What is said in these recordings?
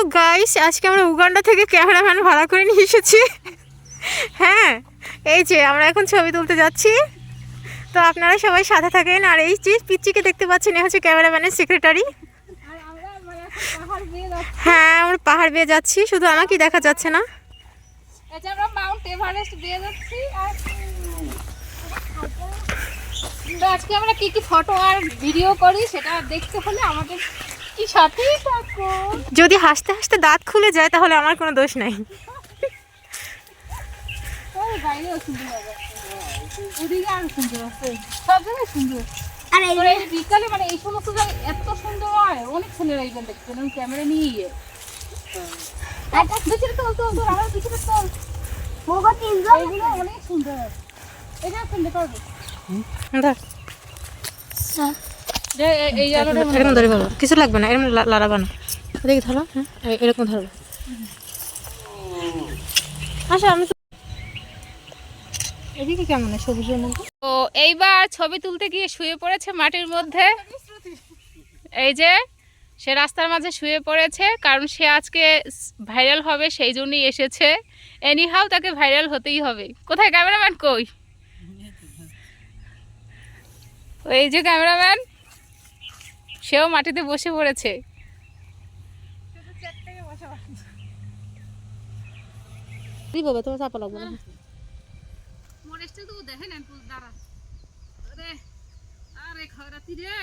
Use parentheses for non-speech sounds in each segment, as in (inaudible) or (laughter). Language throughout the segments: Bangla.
হ্যালো গাইস, আজকে আমরা উগান্ডা থেকে ক্যামেরাম্যান ভাড়া করে নিয়ে এসেছি। হ্যাঁ এই যে আমরা এখন ছবি তুলতে যাচ্ছি। তো আপনারা সবাই সাথে থাকেন, আর এই যে পিচ্চিকে দেখতে পাচ্ছেন, এ হচ্ছে ক্যামেরাম্যানের সেক্রেটারি হ্যাঁ আমরা পাহাড় বেয়ে যাচ্ছি, শুধু আমাকেই দেখা যাচ্ছে না। আজকে আমরা কি কি ফটো আর ভিডিও করি সেটা দেখতে হলে আমাদের কি সাথেই থাকো যদি হাসতে হাসতে দাঁত খুলে যায় তাহলে আমার কোনো দোষ নাই। ওই বাইরেও সুন্দর হবে ওদিকে আরও সুন্দর আছে। সব জায়গায় সুন্দর। আর এই এই বিকালে মানে এই সমস্ত জায়গায় এত সুন্দর হয়। অনেক ছেলেরা এইখান দেখছেন ক্যামেরা নিয়ে। এইগুলো অনেক সুন্দর। এটা সুন্দর করবে এই- এই এরকম ধরে বলো কিছু লাগবে না এরকম লাড়াবা না এদিকে ধরো হ্যাঁ? এরকম ধরো। আচ্ছা আমি এদিকে কেমন সবুজের মধ্যে? তো এইবার ছবি তুলতে গিয়ে শুয়ে পড়েছে মাটির মধ্যে। এই যে সে রাস্তার মাঝে শুয়ে পড়েছে কারণ সে আজকে ভাইরাল হবে সেই জন্যই এসেছে। এনি এনিহাও তাকে ভাইরাল হতেই হবে। কোথায় ক্যামেরাম্যান কই? (laughs) ওই যে ক্যামেরাম্যান। সেও মাটিতে বসে পড়েছে। কি বাবা তোমার চাপা লাগবে না? আরে আরে খরাতি রে।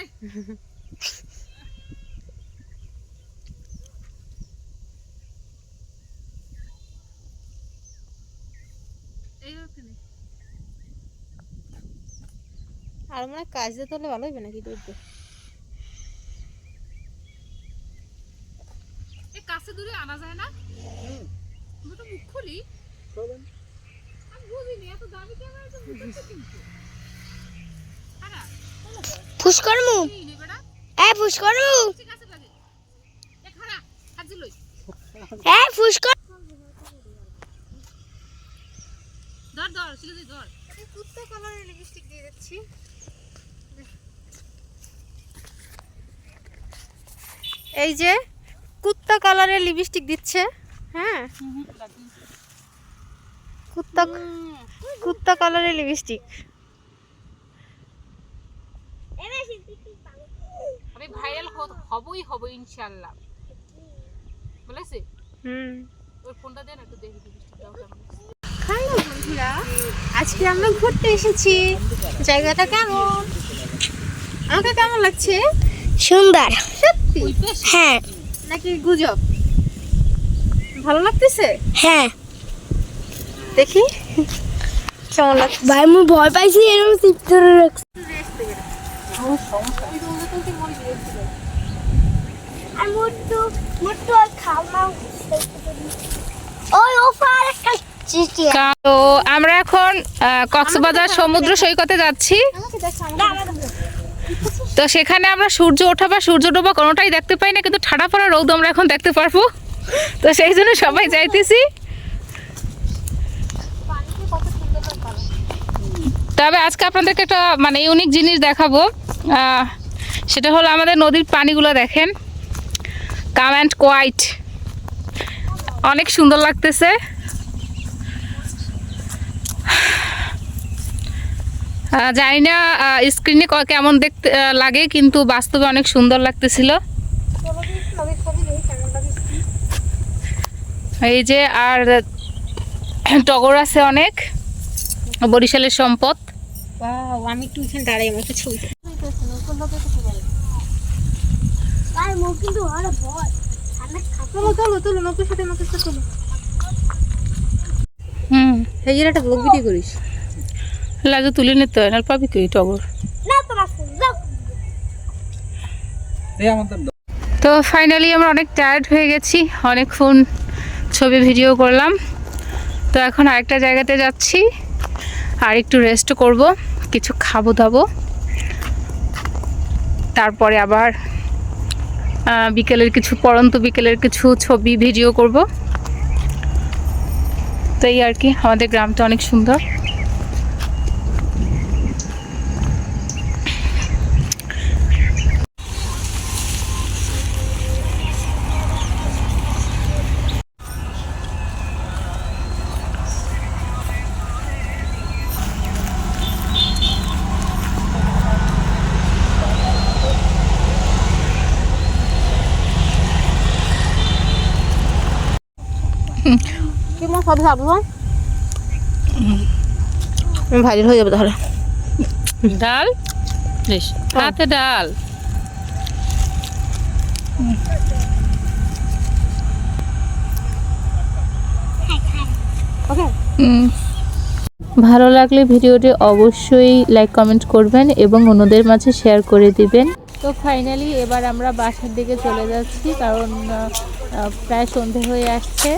এই ওখানে আর মনে হয় কাজ দিতে হলে ভালো হবে নাকি? দুধ এই দূরে আনা যায় না? তো মুখ খুলি। আমি বুঝিনি এত দামি ক্যামেরা তো কিন্তু। হ্যাঁ ফুসকরমু এ ফুসকরমু এ ফুসকর ধর ধর সিলে ধর। কুত্তা কালারের লিপস্টিক দিয়ে দিচ্ছি এই যে কুত্তা কালারের লিপস্টিক দিচ্ছে। হ্যাঁ? কুত্তা কুত্তা কালারের লিপস্টিক আমি ভাইরাল হবই হব ইনশাআল্লাহ। বলেছে? হুম। ওই ফোনটা দেন একটু দেখি লিপস্টিকটাও কেমন হ্যালো বন্ধুরা আজকে আমরা ঘুরতে এসেছি। জায়গাটা কেমন? আমাকে কেমন লাগছে? সুন্দর। সত্যি? হ্যাঁ। নাকি গুজব? ভালো লাগতেছে? হ্যাঁ। দেখি। কেমন লাগছে? ভাই মু ভয় পাইছি এরকম চিপ ধরে রাখছি তো আমরা এখন কক্সবাজার সমুদ্র সৈকতে যাচ্ছি। তো সেখানে আমরা সূর্য ওঠা বা সূর্য ডোবা কোনোটাই দেখতে পাই না, কিন্তু ঠাডা পড়া রৌদ আমরা এখন দেখতে পারব। তো সেই জন্য সবাই যাইতেছি। তবে আজকে আপনাদেরকে একটা মানে ইউনিক জিনিস দেখাবো। সেটা হলো আমাদের নদীর পানিগুলো দেখেন। কাম অ্যান্ড কোয়াইট অনেক সুন্দর লাগতেছে। জানি না স্ক্রিনে কেমন দেখতে লাগে কিন্তু বাস্তবে অনেক সুন্দর লাগতেছিল। এই যে আর টগর আছে অনেক বরিশালের সম্পদ। আমি একটু দাঁড়াই ছবি। হুম। এই যে একটা ব্লগ ভিডিও করিস। লাগে তুলে নিতে হয় না পাবি কি টগর? তো ফাইনালি আমরা অনেক টায়ার্ড হয়ে গেছি অনেকক্ষণ ছবি ভিডিও করলাম। তো এখন আরেকটা জায়গাতে যাচ্ছি আর একটু রেস্ট করব কিছু খাব দাবো। তারপরে আবার বিকেলের কিছু পরন্ত বিকেলের কিছু ছবি ভিডিও করব। তো এই আর কি আমাদের গ্রামটা অনেক সুন্দর। কি মা সব ভাববো ভাইরাল হয়ে যাবে তাহলে। ডাল? বেশ হাতে ডাল। ভালো লাগলে ভিডিওটি অবশ্যই লাইক কমেন্ট করবেন এবং অন্যদের মাঝে শেয়ার করে দিবেন। তো ফাইনালি এবার আমরা বাসার দিকে চলে যাচ্ছি কারণ প্রায় সন্ধে হয়ে আসছে।